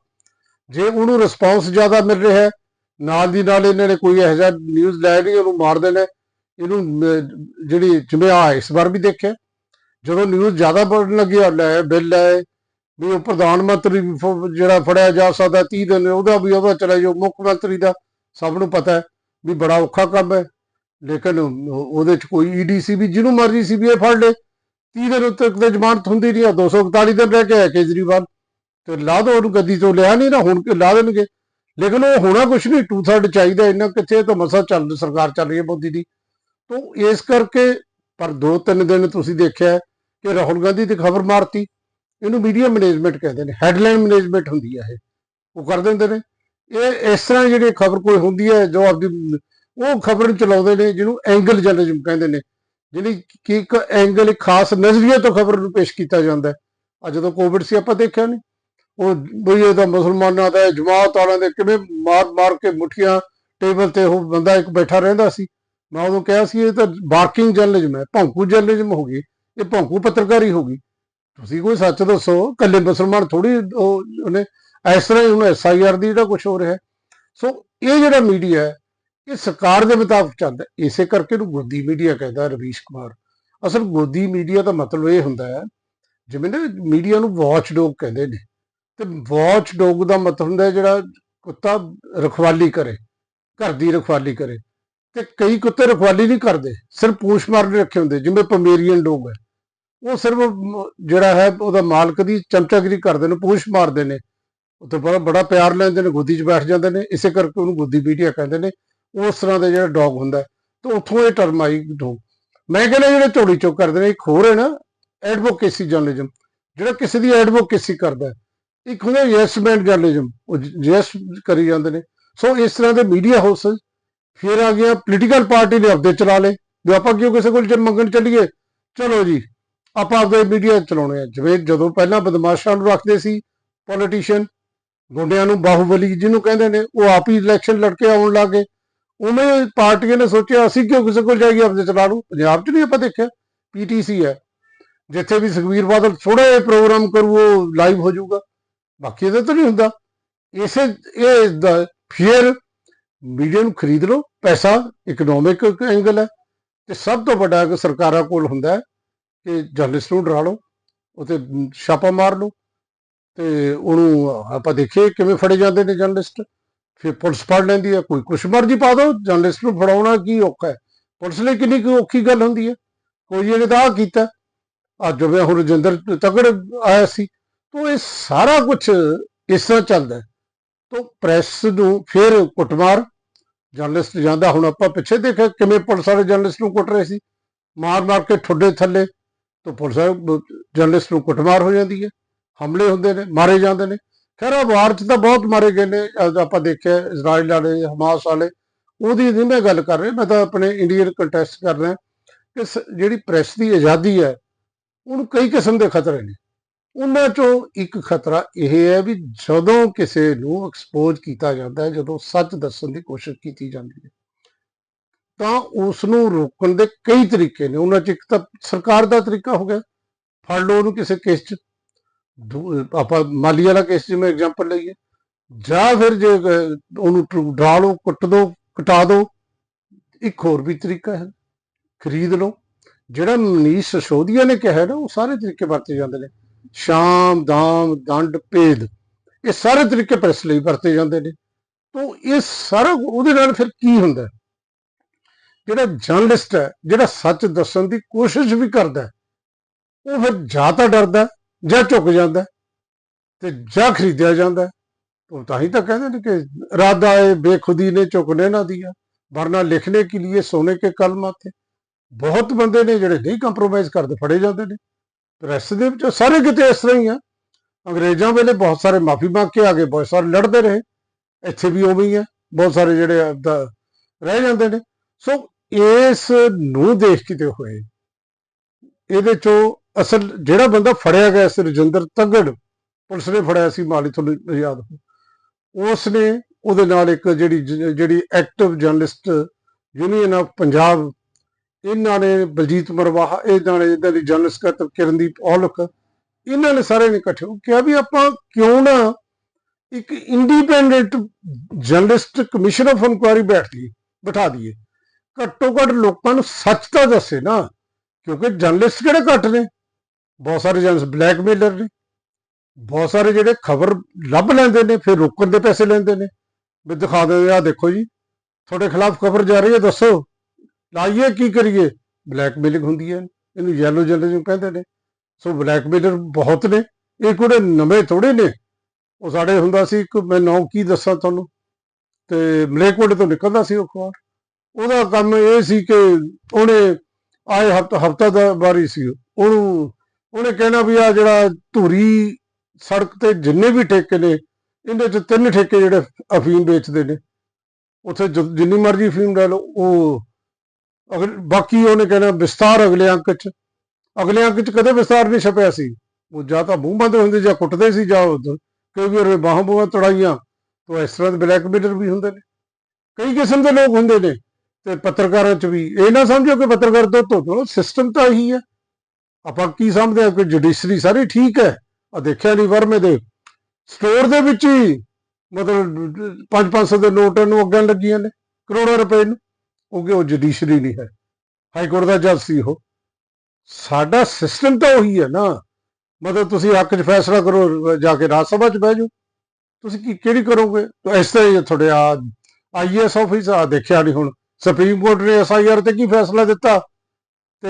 ਜੇ ਉਹਨੂੰ ਰਿਸਪਾਂਸ ਜ਼ਿਆਦਾ ਮਿਲ ਰਿਹਾ ਹੈ, ਨਾਲ ਦੀ ਨਾਲ ਇਹਨਾਂ ਨੇ ਕੋਈ ਇਹੋ ਜਿਹਾ ਨਿਊਜ਼ ਲੈ ਨਹੀਂ, ਉਹਨੂੰ ਮਾਰ ਦੇਣਾ ਇਹਨੂੰ ਜਿਹੜੀ ਜਿਵੇਂ ਆ ਇਸ ਵਾਰ ਵੀ ਦੇਖਿਆ। ਜਦੋਂ ਨਿਊਜ਼ ਜ਼ਿਆਦਾ ਵਧਣ ਲੱਗੀ ਆ ਲੈ, ਬਿੱਲ ਹੈ ਵੀ ਉਹ ਪ੍ਰਧਾਨ ਮੰਤਰੀ ਵੀ ਫ- ਜਿਹੜਾ ਫੜਿਆ ਜਾ ਸਕਦਾ 30 ਦਿਨ ਉਹਦਾ ਵੀ ਉਹਦਾ ਚਲਾ ਜੋ ਮੁੱਖ ਮੰਤਰੀ ਦਾ, ਸਭ ਨੂੰ ਪਤਾ ਹੈ ਵੀ ਬੜਾ ਔਖਾ ਕੰਮ ਹੈ। ਲੇਕਿਨ ਉਹਦੇ ਚ ਕੋਈ ਈਡੀਸੀ ਵੀ, ਜਿਹਨੂੰ ਮਰਜ਼ੀ ਸੀ ਵੀ ਇਹ ਫੜ ਲੇ 30 ਦਿਨ ਉੱਤੇ ਤੇ ਜ਼ਮਾਨਤ ਹੁੰਦੀ ਨਹੀਂ ਆ 241 ਦਿਨ ਰਹਿ ਕੇ ਆਇਆ ਕੇਜਰੀਵਾਲ। ਤੇ ਲਾ ਦੋ ਉਹਨੂੰ ਗੱਦੀ ਤੋਂ, ਲਿਆ ਨਹੀਂ ਨਾ, ਹੁਣ ਲਾ ਦੇਣਗੇ? ਲੇਕਿਨ ਉਹ ਹੋਣਾ ਕੁਛ ਨਹੀਂ ਟੂ ਥਰਡ ਚਾਹੀਦਾ ਇਹਨਾਂ ਕਿੱਥੇ ਤਾਂ ਮਸਾ ਚੱਲ, ਸਰਕਾਰ ਚੱਲ ਰਹੀ ਹੈ ਮੋਦੀ ਦੀ। ਤੋਂ ਇਸ ਕਰਕੇ, ਪਰ ਦੋ ਤਿੰਨ ਦਿਨ ਤੁਸੀਂ ਦੇਖਿਆ ਕਿ ਰਾਹੁਲ ਗਾਂਧੀ ਦੀ ਖਬਰ ਮਾਰਤੀ। ਇਹਨੂੰ ਮੀਡੀਆ ਮੈਨੇਜਮੈਂਟ ਕਹਿੰਦੇ ਨੇ ਹੈਡਲਾਈਨ ਮੈਨੇਜਮੈਂਟ ਹੁੰਦੀ ਹੈ ਇਹ। ਉਹ ਕਰ ਦਿੰਦੇ ਨੇ। ਇਹ ਇਸ ਤਰ੍ਹਾਂ ਜਿਹੜੀ ਖਬਰ ਕੋਈ ਹੁੰਦੀ ਹੈ, ਜੋ ਆਪਦੀ ਉਹ ਖਬਰ ਨੂੰ ਚਲਾਉਂਦੇ ਨੇ, ਜਿਹਨੂੰ ਐਂਗਲ ਜਰਨਲਿਜ਼ਮ ਕਹਿੰਦੇ ਨੇ, ਜਿਹੜੀ ਕਿ ਇੱਕ ਐਂਗਲ ਇੱਕ ਖਾਸ ਨਜ਼ਰੀਏ ਤੋਂ ਖਬਰ ਨੂੰ ਪੇਸ਼ ਕੀਤਾ ਜਾਂਦਾ ਹੈ। ਆ ਜਦੋਂ ਕੋਵਿਡ ਸੀ, ਆਪਾਂ ਦੇਖਿਆ ਨਹੀਂ ਉਹ ਬਈ ਇਹ ਤਾਂ ਮੁਸਲਮਾਨਾਂ ਦਾ ਜਮਾਤ ਵਾਲਿਆਂ ਦੇ ਕਿਵੇਂ ਮਾਰ ਮਾਰ ਕੇ ਮੁੱਠੀਆਂ ਟੇਬਲ ਤੇ ਉਹ ਬੰਦਾ ਇੱਕ ਬੈਠਾ ਰਹਿੰਦਾ ਸੀ। ਮੈਂ ਉਦੋਂ ਕਿਹਾ ਸੀ, ਇਹ ਤਾਂ ਬਾਰਕਿੰਗ ਜਰਨਲਿਜ਼ਮ ਹੈ, ਭੌਂਕੂ ਜਰਨਲਿਜ਼ਮ ਹੋ ਗਈ, ਇਹ ਭੌਂਕੂ ਪੱਤਰਕਾਰੀ ਹੋ ਗਈ। ਤੁਸੀਂ ਕੋਈ ਸੱਚ ਦੱਸੋ ਕੱਲੇ ਮੁਸਲਮਾਨ ਥੋੜੀ ਉਹਨੇ, ਇਸ ਤਰ੍ਹਾਂ ਹੀ ਹੁਣ ਐਸਆਈਆਰ ਦੀ ਜਿਹੜਾ ਕੁਝ ਹੋ ਰਿਹਾ ਸੋ ਇਹ ਜਿਹੜਾ ਮੀਡੀਆ ਹੈ, ਇਹ ਸਰਕਾਰ ਦੇ ਮੁਤਾਬਕ ਚੱਲਦਾ ਇਸੇ ਕਰਕੇ ਇਹਨੂੰ ਗੋਦੀ ਮੀਡੀਆ ਕਹਿੰਦਾ ਰਵੀਸ਼ ਕੁਮਾਰ। ਅਸਲ ਗੋਦੀ ਮੀਡੀਆ ਦਾ ਮਤਲਬ ਇਹ ਹੁੰਦਾ ਹੈ, ਜਿਵੇਂ ਨਾ ਮੀਡੀਆ ਨੂੰ ਵਾਚ ਡੌਗ ਕਹਿੰਦੇ ਨੇ, ਤੇ ਵਾਚ ਡੌਗ ਦਾ ਮਤਲਬ ਹੁੰਦਾ ਜਿਹੜਾ ਕੁੱਤਾ ਰਖਵਾਲੀ ਕਰੇ, ਘਰ ਦੀ ਰਖਵਾਲੀ ਕਰੇ। ਤੇ ਕਈ ਕੁੱਤੇ ਰਖਵਾਲੀ ਨਹੀਂ ਕਰਦੇ, ਸਿਰਫ ਪੂਛ ਮਾਰਨ ਰੱਖੇ ਹੁੰਦੇ, ਜਿਵੇਂ ਪਮੇਰੀਅਨ ਡੋਗ ਹੈ। ਉਹ ਸਿਰਫ ਜਿਹੜਾ ਹੈ, ਉਹਦਾ ਮਾਲਕ ਦੀ ਚਮਚਾਗਿਰੀ ਕਰਦੇ ਨੇ, ਪੂਛ ਮਾਰਦੇ ਨੇ। ਉਹ ਬੜਾ ਬੜਾ ਪਿਆਰ ਲੈਂਦੇ ਨੇ, ਗੋਦੀ 'ਚ ਬੈਠ ਜਾਂਦੇ ਨੇ, ਇਸੇ ਕਰਕੇ ਉਹਨੂੰ ਗੋਦੀ ਮੀਡੀਆ ਕਹਿੰਦੇ ਨੇ। ਉਸ ਤਰ੍ਹਾਂ ਦਾ ਜਿਹੜਾ ਡੌਗ ਹੁੰਦਾ ਤੇ ਉੱਥੋਂ ਇਹ ਟਰਮ ਆਈ ਡੌਗ ਮੈਂ ਕਹਿੰਦਾ ਜਿਹੜੇ ਝੋਲੀ ਚੁੱਕ ਕਰਦੇ ਨੇ, ਇੱਕ ਹੋਰ ਹੈ ਨਾ, ਐਡਵੋਕੇਸੀ ਜਰਨਲਿਜ਼ਮ। ਜਿਹੜਾ ਕਿਸੇ ਦੀ ਐਡਵੋਕੇਸੀ ਕਰਦਾ ਇੱਕ ਹੁੰਦਾ ਯੈਸ ਜਰਨਲਿਜ਼ਮ, ਉਹ ਯੈਸ ਕਰੀ ਜਾਂਦੇ ਨੇ। ਸੋ ਇਸ ਤਰ੍ਹਾਂ ਦੇ ਮੀਡੀਆ ਹਾਊਸਸ ਫਿਰ ਆ ਗਿਆ ਪੋਲੀਟੀਕਲ ਪਾਰਟੀ ਨੇ ਆਪਦੇ ਚਲਾ ਲਏ। ਵੀ ਆਪਾਂ ਕਿਉਂ ਕਿਸੇ ਕੋਲ ਜੇ ਮੰਗਣ ਚੱਲੀਏ? ਚਲੋ ਜੀ, ਆਪਾਂ ਆਪਦੇ ਮੀਡੀਆ ਚਲਾਉਣੇ ਆ। ਜਿਵੇਂ ਜਦੋਂ ਪਹਿਲਾਂ ਬਦਮਾਸ਼ਾਂ ਨੂੰ ਰੱਖਦੇ ਸੀ ਪੋਲੀਟੀਸ਼ੀਅਨ ਗੁੰਡਿਆਂ ਨੂੰ ਬਾਹੂਬਲੀ ਜਿਹਨੂੰ ਕਹਿੰਦੇ ਨੇ, ਉਹ ਆਪ ਹੀ ਇਲੈਕਸ਼ਨ ਲੜ ਕੇ ਆਉਣ ਲੱਗੇ ਉਵੇਂ ਪਾਰਟੀਆਂ ਨੇ ਸੋਚਿਆ, ਅਸੀਂ ਕਿਉਂ ਕਿਸੇ ਕੋਲ ਜਾਈਏ ਆਪਦੇ ਚਲਾ ਲੂ ਪੰਜਾਬ 'ਚ ਨਹੀਂ ਆਪਾਂ ਦੇਖਿਆ ਪੀਟੀਸੀ ਹੈ। ਜਿੱਥੇ ਵੀ ਸੁਖਵੀਰ ਬਾਦਲ ਥੋੜਾ ਜਿਹਾ ਪ੍ਰੋਗਰਾਮ ਕਰੂ, ਉਹ ਲਾਈਵ ਹੋ ਜਾਊਗਾ। ਬਾਕੀ ਇਹਦਾ ਤਾਂ ਨਹੀਂ ਹੁੰਦਾ। ਇਸੇ, ਇਹ ਦਾ, ਫਿਰ ਮੀਡੀਆ ਨੂੰ ਖਰੀਦ ਲਓ, ਪੈਸਾ ਇਕਨੋਮਿਕ ਐਂਗਲ ਹੈ ਤੇ ਸਭ ਤੋਂ ਵੱਡਾ ਕਿ ਸਰਕਾਰਾਂ ਕੋਲ ਹੁੰਦਾ ਹੈ ਕਿ ਜਰਨਲਿਸਟ ਨੂੰ ਡਰਾ ਲਓ ਉਤੇ ਛਾਪਾ ਮਾਰ ਲਓ ਤੇ ਉਹਨੂੰ ਆਪਾਂ ਦੇਖੀਏ ਕਿਵੇਂ ਫੜੇ ਜਾਂਦੇ ਨੇ ਜਰਨਲਿਸਟ ਫਿਰ ਪੁਲਿਸ ਫੜ ਲੈਂਦੀ ਹੈ, ਕੋਈ ਕੁਛ ਮਰਜ਼ੀ ਪਾ ਦੋ ਜਰਨਲਿਸਟ ਨੂੰ ਫੜਾਉਣਾ ਕੀ ਔਖਾ ਹੈ? ਪੁਲਿਸ ਲਈ ਕਿੰਨੀ ਕੁ ਔਖੀ ਗੱਲ ਹੁੰਦੀ ਹੈ? ਕੋਈ ਇਹਨੇ ਤਾਂ ਆਹ ਕੀਤਾ। ਅੱਜ ਜਿਵੇਂ ਹੁਣ ਰਜਿੰਦਰ ਤਕੜ ਆਇਆ ਸੀ, ਤੋ ਇਹ ਸਾਰਾ ਕੁਝ ਇਸ ਤਰ੍ਹਾਂ ਚੱਲਦਾ ਹੈ। ਤੋ ਪ੍ਰੈਸ ਨੂੰ ਫਿਰ ਕੁੱਟਮਾਰ ਜਰਨਲਿਸਟ ਜਾਂਦਾ, ਹੁਣ ਆਪਾਂ ਪਿੱਛੇ ਦੇਖਿਆ ਕਿਵੇਂ ਪੁਲਿਸ ਵਾਲੇ ਜਰਨਲਿਸਟ ਨੂੰ ਕੁੱਟ ਰਹੇ ਸੀ। ਮਾਰ ਮਾਰ ਕੇ ਠੁੱਡੇ ਥੱਲੇ ਤੋ ਪੁਲਿਸ ਵਾਲੇ ਜਰਨਲਿਸਟ ਨੂੰ ਕੁੱਟਮਾਰ ਹੋ ਜਾਂਦੀ ਹੈ। ਹਮਲੇ ਹੁੰਦੇ ਨੇ, ਮਾਰੇ ਜਾਂਦੇ ਨੇ। ਖੈਰ ਆ ਵਾਰ ਚ ਤਾਂ ਬਹੁਤ ਮਾਰੇ ਗਏ ਨੇ। ਅੱਜ ਆਪਾਂ ਦੇਖਿਆ ਇਜ਼ਰਾਈਲ ਵਾਲੇ, ਹਮਾਸ ਵਾਲੇ, ਉਹਦੀ ਨਹੀਂ ਮੈਂ ਗੱਲ ਕਰ ਰਿਹਾ, ਮੈਂ ਤਾਂ ਆਪਣੇ ਇੰਡੀਅਨ ਕੰਟੈਸਟ ਕਰ ਰਿਹਾ ਕਿ ਜਿਹੜੀ ਪ੍ਰੈਸ ਦੀ ਆਜ਼ਾਦੀ ਹੈ, ਉਹਨੂੰ ਕਈ ਕਿਸਮ ਦੇ ਖਤਰੇ ਨੇ। ਉਹਨਾਂ ਚੋਂ ਇੱਕ ਖਤਰਾ ਇਹ ਹੈ ਵੀ ਜਦੋਂ ਕਿਸੇ ਨੂੰ ਐਕਸਪੋਜ਼ ਕੀਤਾ ਜਾਂਦਾ ਹੈ, ਜਦੋਂ ਸੱਚ ਦੱਸਣ ਦੀ ਕੋਸ਼ਿਸ਼ ਕੀਤੀ ਜਾਂਦੀ ਹੈ, ਤਾਂ ਉਸ ਨੂੰ ਰੋਕਣ ਦੇ ਕਈ ਤਰੀਕੇ ਨੇ। ਉਹਨਾਂ ਚ ਇੱਕ ਤਾਂ ਸਰਕਾਰ ਦਾ ਤਰੀਕਾ ਹੋ ਗਿਆ। ਫੜ ਲਓ ਉਹਨੂੰ ਕਿਸੇ ਕੇਸ 'ਚ। ਆਪਾਂ ਮਾਲੀ ਵਾਲਾ ਕੇਸ ਜਿਵੇਂ ਐਗਜ਼ਾਮਪਲ ਲਈਏ। ਜਾਂ ਫਿਰ ਜੇ ਉਹਨੂੰ ਟਰੂ- ਡਰਾ ਲਓ, ਕੁੱਟ ਦਿਓ ਕਟਾ ਦੋ, ਇੱਕ ਹੋਰ ਵੀ ਤਰੀਕਾ ਹੈ। ਖਰੀਦ ਲਓ। ਜਿਹੜਾ ਮਨੀਸ਼ ਸਸ਼ੋਦੀਆ ਨੇ ਕਿਹਾ ਨਾ, ਉਹ ਸਾਰੇ ਤਰੀਕੇ ਵਰਤੇ ਜਾਂਦੇ ਨੇ। ਸ਼ਾਮ, ਦਾਮ, ਦੰਡ, ਭੇਦ। ਇਹ ਸਾਰੇ ਤਰੀਕੇ ਪ੍ਰੈਸ ਲਈ ਵਰਤੇ ਜਾਂਦੇ ਨੇ। ਤੋਂ ਇਹ ਸਾਰਾ ਉਹਦੇ ਨਾਲ ਫਿਰ ਕੀ ਹੁੰਦਾ ਜਿਹੜਾ ਜਰਨਲਿਸਟ ਹੈ, ਜਿਹੜਾ ਸੱਚ ਦੱਸਣ ਦੀ ਕੋਸ਼ਿਸ਼ ਵੀ ਕਰਦਾ ਉਹ ਫਿਰ ਜਾਂ ਤਾਂ ਡਰਦਾ ਜਾਂ ਝੁਕ ਜਾਂਦਾ ਤੇ ਜਾਂ ਖਰੀਦਿਆ ਜਾਂਦਾ ਤੋਂ ਤਾਂ ਹੀ ਤਾਂ ਕਹਿੰਦੇ ਨੇ ਕਿ ਰਾਦਾ ਏ ਬੇਖੁਦੀ ਨੇ ਝੁਕਨੇ ਨਾ ਦਿਆ। ਵਰਨਾ ਲਿਖਨੇ ਕੇ ਲਈ ਸੋਨੇ ਕੇ ਕਲਮ ਤੇ ਬਹੁਤ ਬੰਦੇ ਨੇ ਜਿਹੜੇ ਨਹੀਂ ਕੰਪਰੋਮਾਈਜ਼ ਕਰਦੇ, ਫੜੇ ਜਾਂਦੇ ਨੇ। ਪ੍ਰੈਸ ਦੇ ਵਿੱਚ ਸਾਰੇ ਕਿਤੇ ਇਸ ਤਰ੍ਹਾਂ ਹੀ ਆ। ਅੰਗਰੇਜ਼ਾਂ ਵੇਲੇ ਬਹੁਤ ਸਾਰੇ ਮਾਫੀ ਮੰਗ ਕੇ ਆ ਗਏ, ਬਹੁਤ ਸਾਰੇ ਲੜਦੇ ਰਹੇ। ਇੱਥੇ ਵੀ ਉਵੇਂ ਹੀ ਹੈ ਬਹੁਤ ਸਾਰੇ ਜਿਹੜੇ ਰਹਿ ਜਾਂਦੇ ਨੇ। ਸੋ ਇਸ ਨੂੰ ਦੇਖ ਕਿਤੇ ਹੋਏ। ਇਹਦੇ ਚੋਂ ਅਸਲ ਜਿਹੜਾ ਬੰਦਾ ਫੜਿਆ ਗਿਆ ਸੀ, ਰਜਿੰਦਰ ਤੱਗੜ, ਪੁਲਿਸ ਨੇ ਫੜਿਆ ਸੀ, ਮਾਲੀ ਤੁਹਾਨੂੰ ਯਾਦ ਹੋ ਉਸ ਨੇ ਉਹਦੇ ਨਾਲ ਇੱਕ ਜਿਹੜੀ ਜਿਹੜੀ active journalist union of Punjab ਇਹਨਾਂ ਨੇ ਬਲਜੀਤ ਮਰਵਾਹਾ ਇਹਨਾਂ ਨੇ ਇਹਨਾਂ ਦੀ ਜਨਰਲ ਸਕੱਤਰ ਕਿਰਨਦੀਪ ਔਲਖ, ਇਹਨਾਂ ਨੇ ਸਾਰੇ ਨੇ ਇਕੱਠੇ ਹੋ ਕਿਹਾ ਵੀ ਆਪਾਂ ਕਿਉਂ ਨਾ ਇੱਕ independent journalist commission of inquiry ਬੈਠ ਲਈ ਬਿਠਾ ਦਈਏ। ਘੱਟੋ ਘੱਟ ਲੋਕਾਂ ਨੂੰ ਸੱਚ ਤਾਂ ਦੱਸੇ ਨਾ, ਕਿਉਂਕਿ ਜਰਨਲਿਸਟ ਕਿਹੜੇ ਘੱਟ ਨੇ? ਬਹੁਤ ਸਾਰੇ ਜਰਨਲਿਸਟ ਬਲੈਕਮੇਲਰ ਨੇ। ਬਹੁਤ ਸਾਰੇ ਜਿਹੜੇ ਖਬਰ ਲੱਭ ਲੈਂਦੇ ਨੇ, ਫਿਰ ਰੋਕਣ ਦੇ ਪੈਸੇ ਲੈਂਦੇ ਨੇ। ਵੀ ਦਿਖਾ ਦਿਓ ਆ ਦੇਖੋ ਜੀ, ਤੁਹਾਡੇ ਖਿਲਾਫ ਖਬਰ ਜਾ ਰਹੀ ਹੈ, ਦੱਸੋ। ਲਾਈਏ ਕੀ ਕਰੀਏ? ਬਲੈਕਮੇਲਿੰਗ ਹੁੰਦੀ ਹੈ। ਇਹਨੂੰ ਯੈਲੋ ਜਰਨਲਿਜ਼ਮ ਕਹਿੰਦੇ ਨੇ। ਸੋ ਬਲੈਕਮੇਲਰ ਬਹੁਤ ਨੇ। ਇਹ ਕੋੜੇ ਨਵੇਂ ਥੋੜੇ ਨੇ? ਉਹ ਸਾਡੇ ਹੁੰਦਾ ਸੀ, ਇੱਕ ਮੈਂ ਨਾਮ ਕੀ ਦੱਸਾਂ ਤੁਹਾਨੂੰ? ਤੇ ਮਲੇਕੋਟੇ ਤੋਂ ਨਿਕਲਦਾ ਸੀ ਉਹ ਅਖਬਾਰ ਉਹਦਾ ਕੰਮ ਇਹ ਸੀ ਕਿ ਉਹਨੇ ਆਏ ਹਫਤਾ ਹਫਤਾ ਦਾ ਵਾਰੀ ਸੀ ਉਹਨੂੰ, ਉਹਨੇ ਕਹਿਣਾ ਵੀ ਆ ਜਿਹੜਾ ਧੂਰੀ ਸੜਕ ਤੇ ਜਿੰਨੇ ਵੀ ਠੇਕੇ ਨੇ, ਇਹਦੇ ਚ ਤਿੰਨ ਠੇਕੇ ਜਿਹੜੇ ਅਫੀਮ ਵੇਚਦੇ ਨੇ। ਉੱਥੇ ਜਿੰਨੀ ਮਰਜ਼ੀ ਅਫੀਮ ਲੈ ਲਓ, ਉਹ ਅਗਰ ਬਾਕੀ ਉਹਨੇ ਕਹਿਣਾ ਵਿਸਤਾਰ ਅਗਲੇ ਅੰਕ ਚ। ਅਗਲੇ ਅੰਕ ਚ ਕਦੇ ਵਿਸਤਾਰ ਨਹੀਂ ਛਪਿਆ ਸੀ। ਉਹ ਜਾਂ ਤਾਂ ਮੂੰਹ ਬੰਦ ਹੁੰਦੇ ਜਾਂ ਕੁੱਟਦੇ ਸੀ ਜਾਂ ਉਧਰ ਕਈ ਵਾਰ ਬਾਹਾਂ ਬੂਹਾਂ ਤੜਾਈਆਂ ਤੋਂ ਇਸ ਤਰ੍ਹਾਂ ਦੇ ਬਲੈਕਮੇਲਰ ਵੀ ਹੁੰਦੇ ਨੇ। ਕਈ ਕਿਸਮ ਦੇ ਲੋਕ ਹੁੰਦੇ ਨੇ ਤੇ ਪੱਤਰਕਾਰਾਂ ਚ ਵੀ। ਇਹ ਨਾ ਸਮਝੋ ਕਿ ਪੱਤਰਕਾਰ ਤੋਂ ਤੋਂ ਸਿਸਟਮ ਤਾਂ ਇਹੀ ਹੈ। ਆਪਾਂ ਕੀ ਸਮਝਦੇ ਆ ਕਿ ਜੁਡੀਸ਼ਰੀ ਸਾਰੀ ਠੀਕ ਹੈ। ਆ ਦੇਖਿਆ ਨਹੀਂ ਵਰਮੇ ਦੇ। ਸਟੋਰ ਦੇ ਵਿੱਚ ਹੀ ਮਤਲਬ 5-500 ਦੇ ਨੋਟ ਨੂੰ ਅੱਗਾਂ ਲੱਗੀਆਂ ਨੇ। ਕਰੋੜਾਂ ਰੁਪਏ ਨੂੰ ਕਿਉਂਕਿ ਉਹ ਜੁਡੀਸ਼ਰੀ ਨਹੀਂ ਹੈ। ਹਾਈ ਕੋਰਟ ਦਾ ਜੱਜ ਸੀ ਉਹ। ਸਾਡਾ ਸਿਸਟਮ ਤਾਂ ਉਹੀ ਹੈ ਨਾ। ਮਤਲਬ ਤੁਸੀਂ ਹੱਕ 'ਚ ਫੈਸਲਾ ਕਰੋ, ਜਾ ਕੇ ਰਾਜ ਸਭਾ 'ਚ ਬਹਿ ਜਾਓ। ਤੁਸੀਂ ਕੀ, ਕਿਹੜੀ ਕਰੋਗੇ? ਤਾਂ ਇਸ ਤਰ੍ਹਾਂ ਹੀ ਤੁਹਾਡੇ ਆ ਆਈਐਸ ਆਫਿਸ ਆ, ਦੇਖਿਆ ਨਹੀਂ ਹੁਣ। ਸੁਪਰੀਮ ਕੋਰਟ ਨੇ ਐਸਆਈਆਰ ਤੇ ਕੀ ਫੈਸਲਾ ਦਿੱਤਾ? ਤੇ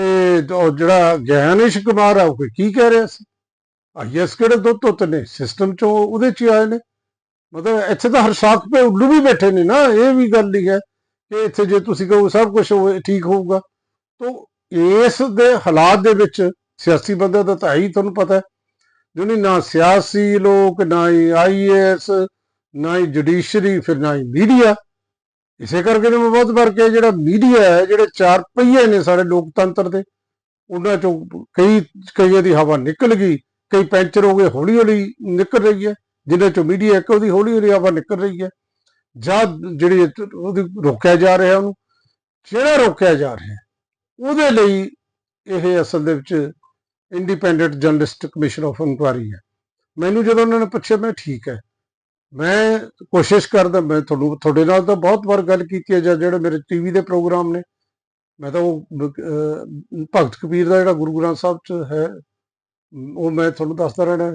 ਜਿਹੜਾ ਗਿਆਨੇਸ਼ ਕੁਮਾਰ ਆ, ਉਹ ਕੀ ਕਹਿ ਰਿਹਾ ਸੀ? ਆਈਐਸ ਕਿਹੜੇ ਦੋ ਤੁੱਤ ਨੇ? ਸਿਸਟਮ 'ਚੋਂ ਉਹਦੇ 'ਚ ਹੀ ਆਏ ਨੇ। ਮਤਲਬ ਇੱਥੇ ਤਾਂ ਹਰ ਸਾਖ ਪੇ ਉੱਲੂ ਵੀ ਬੈਠੇ ਨੇ ਨਾ। ਇਹ ਵੀ ਗੱਲ ਨਹੀਂ ਹੈ। ਕਿ ਇੱਥੇ ਜੇ ਤੁਸੀਂ ਕਹੋ ਸਭ ਕੁਝ ਠੀਕ ਹੋਊਗਾ। ਤਾਂ ਇਸ ਦੇ ਹਾਲਾਤ ਦੇ ਵਿੱਚ ਸਿਆਸੀ ਬੰਦੇ ਦਾ ਤਾਂ ਹੈ ਹੀ, ਤੁਹਾਨੂੰ ਪਤਾ ਹੈ। ਜਿਹਨੇ ਨਾ ਸਿਆਸੀ ਲੋਕ, ਨਾ ਹੀ ਆਈਏਐਸ ਨਾ ਹੀ ਜੁਡੀਸ਼ਰੀ ਫਿਰ ਨਾ ਹੀ ਮੀਡੀਆ ਇਸੇ ਕਰਕੇ ਮੈਂ ਬਹੁਤ ਵਾਰ ਕਿਹਾ, ਜਿਹੜਾ ਮੀਡੀਆ ਹੈ, ਜਿਹੜੇ ਚਾਰ ਪਹੀਏ ਨੇ ਸਾਡੇ ਲੋਕਤੰਤਰ ਦੇ, ਉਹਨਾਂ ਚੋਂ ਕਈ, ਕਈਆਂ ਦੀ ਹਵਾ ਨਿਕਲ ਗਈ, ਕਈ ਪੈਂਚਰ ਹੋ ਗਏ ਹੌਲੀ ਹੌਲੀ ਨਿਕਲ ਰਹੀ ਹੈ। ਜਿਨ੍ਹਾਂ ਚੋਂ ਮੀਡੀਆ ਇੱਕ ਉਹਦੀ ਹੌਲੀ ਹੌਲੀ ਹਵਾ ਨਿਕਲ ਰਹੀ ਹੈ। ਜਾਂ ਜਿਹੜੀ ਉਹਦੀ ਰੋਕਿਆ ਜਾ ਰਿਹਾ ਉਹਨੂੰ, ਜਿਹੜਾ ਰੋਕਿਆ ਜਾ ਰਿਹਾ, ਉਹਦੇ ਲਈ ਇਹ ਅਸਲ ਦੇ ਵਿੱਚ independent journalist commission of inquiry ਹੈ। ਮੈਨੂੰ ਜਦੋਂ ਉਹਨਾਂ ਨੇ ਪੁੱਛਿਆ, ਮੈਂ ਠੀਕ ਹੈ। ਮੈਂ ਕੋਸ਼ਿਸ਼ ਕਰਦਾ, ਮੈਂ ਤੁਹਾਨੂੰ, ਤੁਹਾਡੇ ਨਾਲ ਤਾਂ ਬਹੁਤ ਵਾਰ ਗੱਲ ਕੀਤੀ ਹੈ, ਜਾਂ ਜਿਹੜੇ ਮੇਰੇ ਟੀਵੀ ਦੇ ਪ੍ਰੋਗਰਾਮ ਨੇ, ਮੈਂ ਤਾਂ ਉਹ ਭਗਤ ਕਬੀਰ ਦਾ ਜਿਹੜਾ ਗੁਰੂ ਗ੍ਰੰਥ ਸਾਹਿਬ ਚ ਹੈ, ਉਹ ਮੈਂ ਤੁਹਾਨੂੰ ਦੱਸਦਾ ਰਹਿਣਾ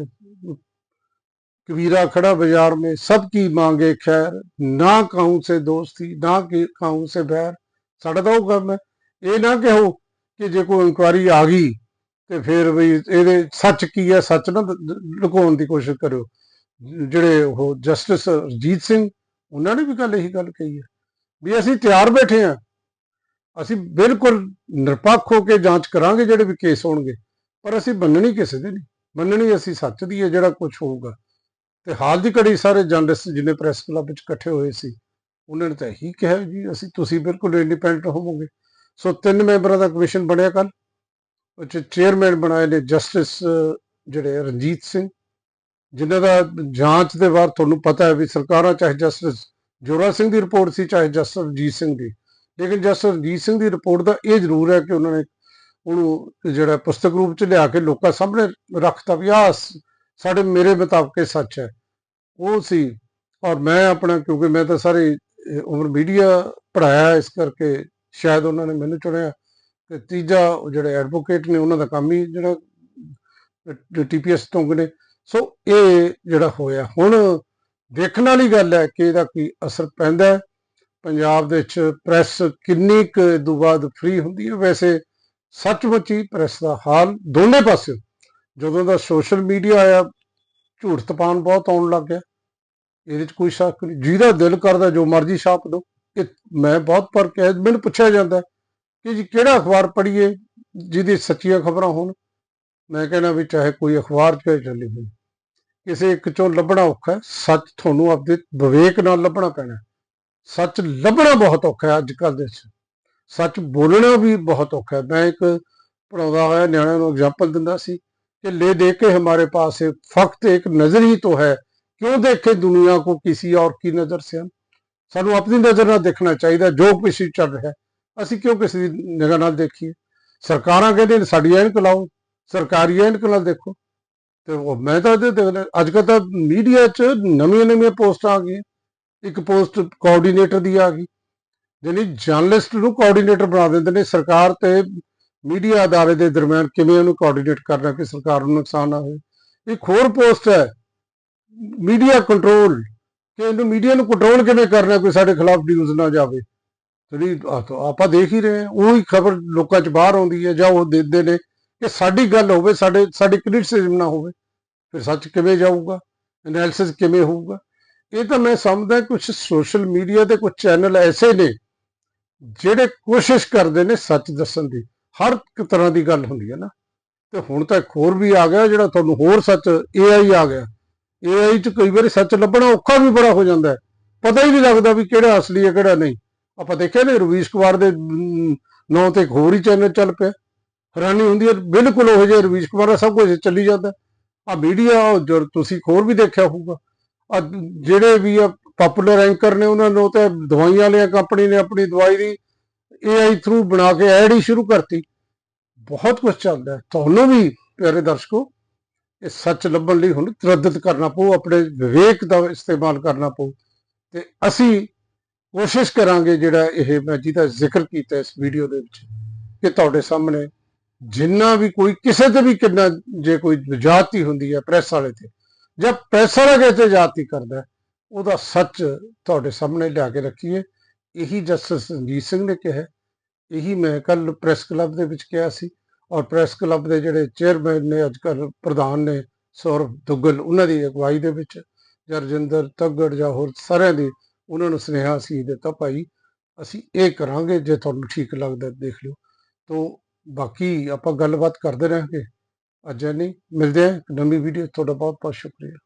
कबीरा खड़ा बाजार में सबकी मांगे खैर ना कहूं से दोस्ती ना कि कहूं से बैर ਸਾਡਾ ਤਾਂ ਉਹ ਕੰਮ ਹੈ ਇਹ ਨਾ ਕਹੋ ਕਿ ਜੇ ਕੋਈ ਇਨਕੁਆਰੀ ਆ ਗਈ ਤੇ ਫਿਰ ਵੀ ਇਹਦੇ ਸੱਚ ਕੀ ਹੈ ਸੱਚ ਨਾ ਦ- ਦ- ਲੁਕਾਉਣ ਦੀ ਕੋਸ਼ਿਸ਼ ਕਰਿਓ ਜਿਹੜੇ ਉਹ ਜਸਟਿਸ ਰਜੀਤ ਸਿੰਘ ਉਹਨਾਂ ਨੇ ਵੀ ਗੱਲ ਇਹੀ ਗੱਲ ਕਹੀ ਹੈ ਵੀ ਅਸੀਂ ਤਿਆਰ ਬੈਠੇ ਹਾਂ ਅਸੀਂ ਬਿਲਕੁਲ ਨਿਰਪੱਖ ਹੋ ਕੇ ਜਾਂਚ ਕਰਾਂਗੇ ਜਿਹੜੇ ਵੀ ਕੇਸ ਹੋਣਗੇ ਪਰ ਅਸੀਂ ਮੰਨਣੀ ਕਿਸੇ ਦੇ ਨਹੀਂ ਮੰਨਣੀ ਅਸੀਂ ਸੱਚ ਦੀ ਹੈ ਜਿਹੜਾ ਕੁਝ ਹੋਊਗਾ ਤੇ ਹਾਲ ਦੀ ਘੜੀ ਸਾਰੇ ਜਰਨਲਿਸਟ ਜਿੰਨੇ ਪ੍ਰੈਸ ਕਲੱਬ ਵਿੱਚ ਇਕੱਠੇ ਹੋਏ ਸੀ, ਉਹਨਾਂ ਨੇ ਤਾਂ ਇਹੀ ਕਿਹਾ ਜੀ, ਅਸੀਂ ਤੁਸੀਂ ਬਿਲਕੁਲ ਇੰਡੀਪੈਂਡੈਂਟ ਹੋਵੋਗੇ। ਸੋ ਤਿੰਨ ਮੈਂਬਰਾਂ ਦਾ ਕਮਿਸ਼ਨ ਬਣਿਆ ਕੱਲ ਉਹ 'ਚ ਚੇਅਰਮੈਨ ਬਣਾਏ ਨੇ ਜਸਟਿਸ ਜਿਹੜੇ ਰਣਜੀਤ ਸਿੰਘ, ਜਿਨ੍ਹਾਂ ਦਾ ਜਾਂਚ ਦੇ ਬਾਅਦ ਤੁਹਾਨੂੰ ਪਤਾ ਹੈ ਵੀ ਸਰਕਾਰਾਂ ਚਾਹੇ ਜਸਟਿਸ ਜੋਰਾ ਸਿੰਘ ਦੀ ਰਿਪੋਰਟ ਸੀ, ਚਾਹੇ ਜਸਟਿਸ ਰਣਜੀਤ ਸਿੰਘ ਦੀ। ਲੇਕਿਨ ਜਸਟਿਸ ਰਣਜੀਤ ਸਿੰਘ ਦੀ ਰਿਪੋਰਟ ਦਾ ਇਹ ਜ਼ਰੂਰ ਹੈ ਕਿ ਉਹਨਾਂ ਨੇ ਉਹਨੂੰ ਜਿਹੜਾ ਪੁਸਤਕ ਰੂਪ ਚ ਲਿਆ ਕੇ ਲੋਕਾਂ ਸਾਹਮਣੇ ਰੱਖਤਾ ਵੀ ਆਹ ਸਾਡੇ ਮੇਰੇ ਮੁਤਾਬਕ ਇਹ ਸੱਚ ਹੈ। ਉਹ ਸੀ ਔਰ ਮੈਂ ਆਪਣਾ ਕਿਉਂਕਿ ਮੈਂ ਤਾਂ ਸਾਰੀ ਉਮਰ ਮੀਡੀਆ ਪੜਾਇਆ ਇਸ ਕਰਕੇ ਸ਼ਾਇਦ ਉਹਨਾਂ ਨੇ ਮੈਨੂੰ ਚੁਣਿਆ। ਤੇ ਤੀਜਾ ਉਹ ਜਿਹੜੇ ਐਡਵੋਕੇਟ ਨੇ ਉਹਨਾਂ ਦਾ ਕੰਮ ਹੀ ਜਿਹੜਾ ਟੀਪੀਐਸ ਤੋਂ ਨੇ ਸੋ ਇਹ ਜਿਹੜਾ ਹੋਇਆ। ਹੁਣ ਦੇਖਣ ਵਾਲੀ ਗੱਲ ਹੈ ਕਿ ਇਹਦਾ ਕੀ ਅਸਰ ਪੈਂਦਾ ਪੰਜਾਬ ਦੇ ਵਿੱਚ ਪ੍ਰੈਸ ਕਿੰਨੀ ਕੁ ਇਹ ਤੋਂ ਬਾਅਦ ਫ੍ਰੀ ਹੁੰਦੀ ਹੈ। ਵੈਸੇ ਸੱਚਮੁੱਚ ਹੀ ਪ੍ਰੈਸ ਦਾ ਹਾਲ ਦੋਨੇ ਪਾਸੇ ਜਦੋਂ ਦਾ ਸੋਸ਼ਲ ਮੀਡੀਆ ਆਇਆ, ਝੂਠ ਤਪਾਨ ਬਹੁਤ ਆਉਣ ਲੱਗ ਗਿਆ। ਇਹਦੇ 'ਚ ਕੋਈ ਸ਼ੱਕ ਨਹੀਂ। ਜਿਹਦਾ ਦਿਲ ਕਰਦਾ, ਜੋ ਮਰਜ਼ੀ ਛਾਪ ਦੋ ਇਹ ਮੈਂ ਬਹੁਤ ਪਰ ਕਹਿ ਮੈਨੂੰ ਪੁੱਛਿਆ ਜਾਂਦਾ ਕਿ ਜੀ ਕਿਹੜਾ ਅਖਬਾਰ ਪੜ੍ਹੀਏ, ਜਿਹਦੀ ਸੱਚੀਆਂ ਖਬਰਾਂ ਹੋਣ। ਮੈਂ ਕਹਿੰਦਾ ਵੀ ਚਾਹੇ ਕੋਈ ਅਖਬਾਰ ਚ ਚੱਲੀ ਹੋਈ ਕਿਸੇ ਇੱਕ ਚੋਂ ਲੱਭਣਾ ਔਖਾ ਸੱਚ ਤੁਹਾਨੂੰ ਆਪਦੇ ਵਿਵੇਕ ਨਾਲ ਲੱਭਣਾ ਪੈਣਾ ਸੱਚ ਲੱਭਣਾ ਬਹੁਤ ਔਖਾ ਹੈ ਅੱਜ ਕੱਲ੍ਹ ਦੇ ਵਿੱਚ। ਸੱਚ ਬੋਲਣਾ ਵੀ ਬਹੁਤ ਔਖਾ ਹੈ। ਮੈਂ ਇੱਕ ਪੜਾਉਂਦਾ ਹੋਇਆ, ਨਿਆਣਿਆਂ ਨੂੰ ਐਗਜ਼ਾਮਪਲ ਦਿੰਦਾ ਸੀ। ਕਿ ਲੈ देख के हमारे पास है फक्त एक नजर ही तो है क्यों देखे दुनिया को किसी और की नजर से हम ਸਾਨੂੰ ਆਪਣੀ ਨਜ਼ਰ ਨਾਲ ਦੇਖਣਾ ਚਾਹੀਦਾ ਜੋ ਕੁਛ ਵੀ ਚੱਲ ਰਿਹਾ ਹੈ। ਅਸੀਂ ਕਿਉਂ ਕਿਸੇ ਦੀ ਨਿਗਾਹ ਨਾਲ ਦੇਖੀਏ ਸਰਕਾਰਾਂ ਕਹਿੰਦੇ ਨੇ ਸਾਡੀ ਐਨਕ ਲਾਓ ਸਰਕਾਰੀ ਐਨਕ ਨਾਲ ਦੇਖੋ ਤੇ ਉਹ ਮੈਂ ਤਾਂ ਇਹਦੇ ਦੇਖ ਅੱਜ ਕੱਲ੍ਹ ਤਾਂ ਮੀਡੀਆ 'ਚ ਨਵੀਆਂ ਨਵੀਆਂ ਪੋਸਟਾਂ ਆ ਗਈਆਂ ਇੱਕ ਪੋਸਟ ਕੋਆਰਡੀਨੇਟਰ ਦੀ ਆ ਗਈ ਯਾਨੀ ਜਰਨਲਿਸਟ ਨੂੰ ਕੋਆਰਡੀਨੇਟਰ ਬਣਾ ਦਿੰਦੇ ਨੇ ਸਰਕਾਰ ਤੇ ਮੀਡੀਆ ਅਦਾਰੇ ਦੇ ਦਰਮਿਆਨ ਕਿਵੇਂ ਉਹਨੂੰ ਕੋਆਰਡੀਨੇਟ ਕਰਨਾ, ਕਿ ਸਰਕਾਰ ਨੂੰ ਨੁਕਸਾਨ ਨਾ ਹੋਵੇ ਇੱਕ ਹੋਰ ਪੋਸਟ ਹੈ ਮੀਡੀਆ ਕੰਟਰੋਲ ਕਿ ਇਹਨੂੰ ਮੀਡੀਆ ਨੂੰ ਕੰਟਰੋਲ ਕਿਵੇਂ ਕਰਨਾ, ਕੋਈ ਸਾਡੇ ਖਿਲਾਫ ਨਿਊਜ਼ ਨਾ ਜਾਵੇ। ਜਿਹੜੀ ਆਪਾਂ ਦੇਖ ਹੀ ਰਹੇ ਹਾਂ, ਉਹੀ ਖਬਰ ਲੋਕਾਂ 'ਚ ਬਾਹਰ ਆਉਂਦੀ ਹੈ, ਜਾਂ ਉਹ ਦਿੰਦੇ ਨੇ, ਕਿ ਸਾਡੀ ਗੱਲ ਹੋਵੇ, ਸਾਡੇ, ਸਾਡੀ ਕ੍ਰਿਟਿਸਿਜ਼ਮ ਨਾ ਹੋਵੇ, ਫਿਰ ਸੱਚ ਕਿਵੇਂ ਜਾਊਗਾ ਐਨਾਲਿਸਿਸ ਕਿਵੇਂ ਹੋਊਗਾ? ਇਹ ਤਾਂ ਮੈਂ ਸਮਝਦਾ ਕੁਝ ਸੋਸ਼ਲ ਮੀਡੀਆ ਤੇ ਕੁਝ ਚੈਨਲ ਐਸੇ ਨੇ, ਜਿਹੜੇ ਕੋਸ਼ਿਸ਼ ਕਰਦੇ ਨੇ ਸੱਚ ਦੱਸਣ ਦੀ। ਹਰ ਤਰ੍ਹਾਂ ਦੀ ਗੱਲ ਹੁੰਦੀ ਹੈ ਨਾ। ਤੇ ਹੁਣ ਤਾਂ ਇੱਕ ਹੋਰ ਵੀ ਆ ਗਿਆ ਜਿਹੜਾ ਤੁਹਾਨੂੰ ਹੋਰ ਸੱਚ AI ਆ ਗਿਆ। AI ਚ ਕਈ ਵਾਰੀ ਸੱਚ ਲੱਭਣਾ ਔਖਾ ਵੀ ਬੜਾ ਹੋ ਜਾਂਦਾ ਹੈ। ਪਤਾ ਹੀ ਨਹੀਂ ਲੱਗਦਾ ਵੀ ਕਿਹੜਾ ਅਸਲੀ ਹੈ, ਕਿਹੜਾ ਨਹੀਂ। ਆਪਾਂ ਦੇਖਿਆ ਨੇ ਰਵੀਸ਼ ਕੁਮਾਰ ਦੇ ਨਾਂ ਤੇ ਇੱਕ ਹੋਰ ਹੀ ਚੈਨਲ ਚੱਲ ਪਿਆ। ਹੈਰਾਨੀ ਹੁੰਦੀ ਹੈ, ਬਿਲਕੁਲ ਉਹ ਜਿਹੇ ਰਵੀਸ਼ ਕੁਮਾਰ ਦਾ ਸਭ ਕੁਝ ਚੱਲੀ ਜਾਂਦਾ ਆ ਮੀਡੀਆ ਜੋ ਤੁਸੀਂ ਹੋਰ ਵੀ ਦੇਖਿਆ ਹੋਊਗਾ। ਆ ਜਿਹੜੇ ਵੀ ਆ ਪਪੂਲਰ ਐਂਕਰ ਨੇ, ਉਹਨਾਂ ਨੂੰ ਤੇ ਦਵਾਈਆਂ ਵਾਲੀਆਂ ਕੰਪਨੀ ਨੇ ਆਪਣੀ ਦਵਾਈ ਦੀ AI ਥਰੂ ਬਣਾ ਕੇ ਐਡ ਹੀ ਸ਼ੁਰੂ ਕਰਤੀ। ਬਹੁਤ ਕੁਝ ਚੱਲਦਾ ਤੁਹਾਨੂੰ ਵੀ ਪਿਆਰੇ ਦਰਸ਼ਕੋ, ਇਹ ਸੱਚ ਲੱਭਣ ਲਈ ਹੁਣ ਤਰੱਦਦ ਕਰਨਾ ਪਊ, ਆਪਣੇ ਵਿਵੇਕ ਦਾ ਇਸਤੇਮਾਲ ਕਰਨਾ ਪਊ। ਤੇ ਅਸੀਂ ਕੋਸ਼ਿਸ਼ ਕਰਾਂਗੇ ਜਿਹੜਾ ਇਹ ਮੈਂ ਜਿਹਦਾ ਜ਼ਿਕਰ ਕੀਤਾ ਇਸ ਵੀਡੀਓ ਦੇ ਵਿੱਚ, ਕਿ ਤੁਹਾਡੇ ਸਾਹਮਣੇ ਜਿੰਨਾ ਵੀ ਕੋਈ ਕਿਸੇ ਤੇ ਵੀ ਕਿੰਨਾ ਜੇ ਕੋਈ ਜਾਤੀ ਹੁੰਦੀ ਹੈ ਪ੍ਰੈਸ ਵਾਲੇ ਤੇ, ਜਾਂ ਪ੍ਰੈਸ ਵਾਲਾ ਕਿਸੇ ਤੇ ਜਾਤੀ ਕਰਦਾ ਉਹਦਾ ਸੱਚ ਤੁਹਾਡੇ ਸਾਹਮਣੇ ਲਿਆ ਕੇ ਰੱਖੀਏ। ਇਹੀ ਜਸਟਿਸ ਰਣਜੀਤ ਸਿੰਘ ਨੇ ਕਿਹਾ ਇਹੀ ਮੈਂ ਕੱਲ ਪ੍ਰੈਸ ਕਲੱਬ ਦੇ ਵਿੱਚ ਕਿਹਾ ਸੀ ਔਰ ਪ੍ਰੈਸ ਕਲੱਬ ਦੇ ਜਿਹੜੇ ਚੇਅਰਮੈਨ ਨੇ ਅੱਜ ਕੱਲ ਪ੍ਰਧਾਨ ਨੇ ਸੌਰਵ ਦੁੱਗਲ, ਉਹਨਾਂ ਦੀ ਅਗਵਾਈ ਦੇ ਵਿੱਚ, ਜਾਂ ਰਜਿੰਦਰ ਤੱਗੜ ਜਾਂ ਹੋਰ ਸਾਰਿਆਂ ਦੇ ਉਹਨਾਂ ਨੂੰ ਸੁਨੇਹਾ ਸੀ ਦਿੱਤਾ, ਭਾਈ, ਅਸੀਂ ਇਹ ਕਰਾਂਗੇ ਜੇ ਤੁਹਾਨੂੰ ਠੀਕ ਲੱਗਦਾ ਦੇਖ ਲਿਓ। ਤੋਂ ਬਾਕੀ ਆਪਾਂ ਗੱਲਬਾਤ ਕਰਦੇ ਰਹਾਂਗੇ। ਅੱਜ ਨਹੀਂ ਮਿਲਦੇ ਹਾਂ ਇੱਕ ਨਵੀਂ ਵੀਡੀਓ ਤੁਹਾਡਾ ਬਹੁਤ ਬਹੁਤ ਸ਼ੁਕਰੀਆ।